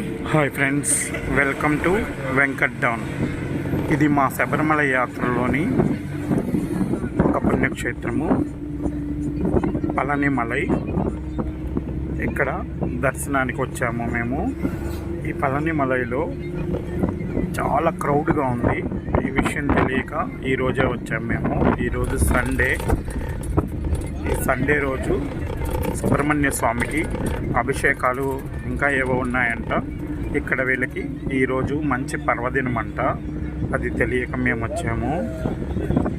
Hi friends welcome to Venkat down. ఇది మా శబరిమల యాత్రలోని ఒక పుణ్యక్షేత్రము పళనిమలై. ఇక్కడ దర్శనానికి వచ్చాము మేము. ఈ పళనిమలైలో చాలా క్రౌడ్గా ఉంది. ఈ విషయం తెలియక ఈరోజే వచ్చాము మేము. ఈరోజు సండే. ఈ సండే రోజు సుబ్రహ్మణ్య స్వామికి అభిషేకాలు ఇంకా ఏవో ఉన్నాయంట. ఇక్కడ వీళ్ళకి ఈరోజు మంచి పర్వదినం అంట అది తెలియక మేము వచ్చాము.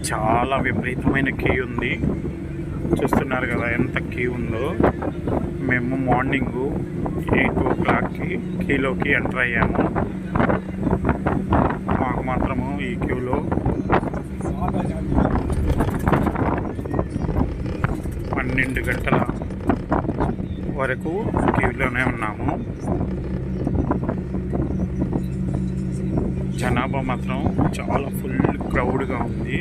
చాలా విపరీతమైన క్యూ ఉంది. చూస్తున్నారు కదా ఎంత క్యూ ఉందో. మేము మార్నింగ్ ఎయిట్ ఓ క్లాక్కి క్యూలోకి ఎంటర్ అయ్యాము. మాకు మాత్రము ఈ క్యూలో పన్నెండు గంటల వరకు క్యూలోనే ఉన్నాము. జనాభా మాత్రం చాలా ఫుల్ క్రౌడ్గా ఉంది.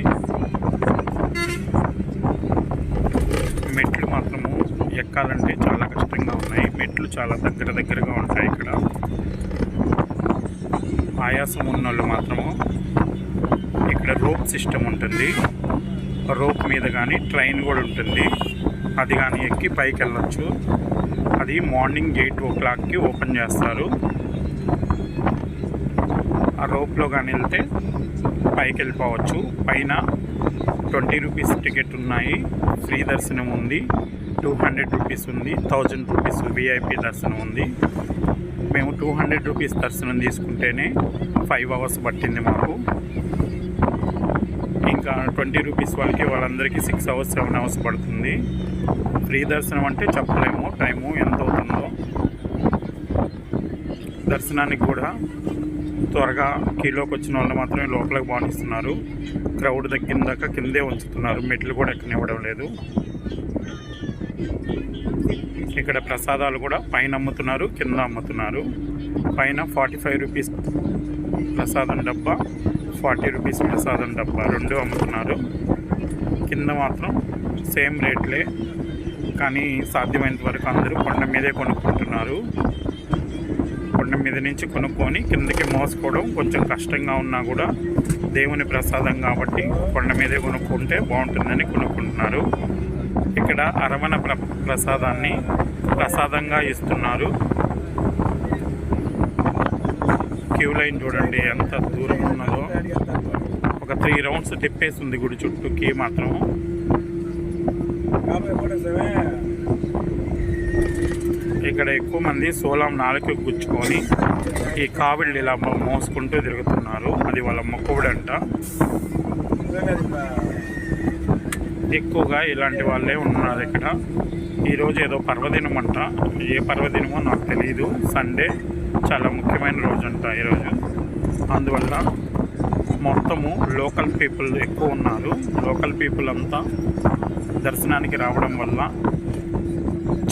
మెట్లు మాత్రము ఎక్కాలంటే చాలా కష్టంగా ఉన్నాయి. మెట్లు చాలా దగ్గర దగ్గరగా ఉంటాయి ఇక్కడ. ఆయాసం ఉన్న వాళ్ళు మాత్రము ఇక్కడ రోప్ సిస్టమ్ ఉంటుంది. రోప్ మీద కానీ ట్రైన్ కూడా ఉంటుంది. అది కానీ ఎక్కి పైకి వెళ్ళచ్చు అది మార్నింగ్ ఎయిట్ ఓ క్లాక్కి ఓపెన్ చేస్తారు. ఆ రోప్లో కానీ వెళ్తే పైకి వెళ్ళిపోవచ్చు. పైన ట్వంటీ రూపీస్ టికెట్ ఉన్నాయి. ఫ్రీ దర్శనం ఉంది. టూ హండ్రెడ్ రూపీస్ ఉంది. థౌజండ్ రూపీస్ విఐపి దర్శనం ఉంది. మేము టూ హండ్రెడ్ రూపీస్ దర్శనం తీసుకుంటేనే ఫైవ్ అవర్స్ పట్టింది మాకు. ట్వంటీ రూపీస్ వాళ్ళకి వాళ్ళందరికీ సిక్స్ అవర్స్ సెవెన్ అవర్స్ పడుతుంది. ఫ్రీ దర్శనం అంటే చెప్పలేము టైము ఎంత అవుతుందో. దర్శనానికి కూడా త్వరగా కీలోకి వచ్చిన వాళ్ళు మాత్రమే లోపలికి బానిస్తున్నారు. క్రౌడ్ తగ్గిన దాకా కిందే ఉంచుతున్నారు. మెట్లు కూడా ఎక్కనివ్వడం లేదు. ఇక్కడ ప్రసాదాలు కూడా పైన అమ్ముతున్నారు కింద అమ్ముతున్నారు. పైన ఫార్టీ ఫైవ్ రూపీస్ ప్రసాదం డబ్బా. ఫార్టీ రూపీస్ ప్రసాదం డబ్బా రెండు అమ్ముతున్నారు. కింద మాత్రం సేమ్ రేట్లే కానీ సాధ్యమైనంత వరకు అందరూ కొండ మీదే కొనుక్కుంటున్నారు. కొండ మీద నుంచి కొనుక్కొని కిందకి మోసుకోవడం కొంచెం కష్టంగా ఉన్నా కూడా దేవుని ప్రసాదం కాబట్టి కొండ మీదే కొనుక్కుంటే బాగుంటుందని కొనుక్కుంటున్నారు. ఇక్కడ అరవణ ప్ర ప్రసాదాన్ని ప్రసాదంగా ఇస్తున్నారు. క్యూ లైన్ చూడండి ఎంత దూరం ఉన్నదో. ఒక త్రీ రౌండ్స్ తిప్పేస్తుంది గుడి చుట్టూ క్యూ మాత్రం. ఇక్కడ ఎక్కువ మంది సోలం నాలుగు గుచ్చుకొని ఈ కావిళ్ళు ఇలా మోసుకుంటూ తిరుగుతున్నారు. అది వాళ్ళ మొక్కుబడంట. ఎక్కువగా ఇలాంటి వాళ్ళే ఉన్నారు ఇక్కడ. ఈరోజు ఏదో పర్వదినం అంట ఏ పర్వదినమో నాకు తెలియదు సండే. చాలా ముఖ్యమైన రోజు అంట ఈరోజు అందువల్ల మొత్తము లోకల్ పీపుల్ ఎక్కువ ఉన్నారు. లోకల్ పీపుల్ అంతా దర్శనానికి రావడం వల్ల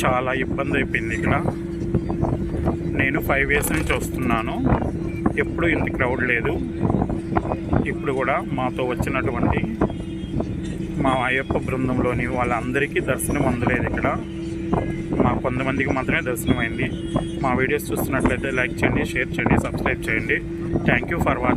చాలా ఇబ్బంది అయిపోయింది ఇక్కడ. నేను ఫైవ్ ఇయర్స్ నుంచి వస్తున్నాను. ఎప్పుడు ఇంత క్రౌడ్ లేదు. ఇప్పుడు కూడా మాతో వచ్చినటువంటి మా అయ్యప్ప బృందంలోని వాళ్ళందరికీ దర్శనం అందలేదు ఇక్కడ. మా కొంతమందికి మాత్రమే దర్శనం అయింది మా వీడియోస్ చూస్తున్నట్లయితే లైక్ చేయండి షేర్ చేయండి సబ్స్క్రైబ్ చేయండి. Thank you for watching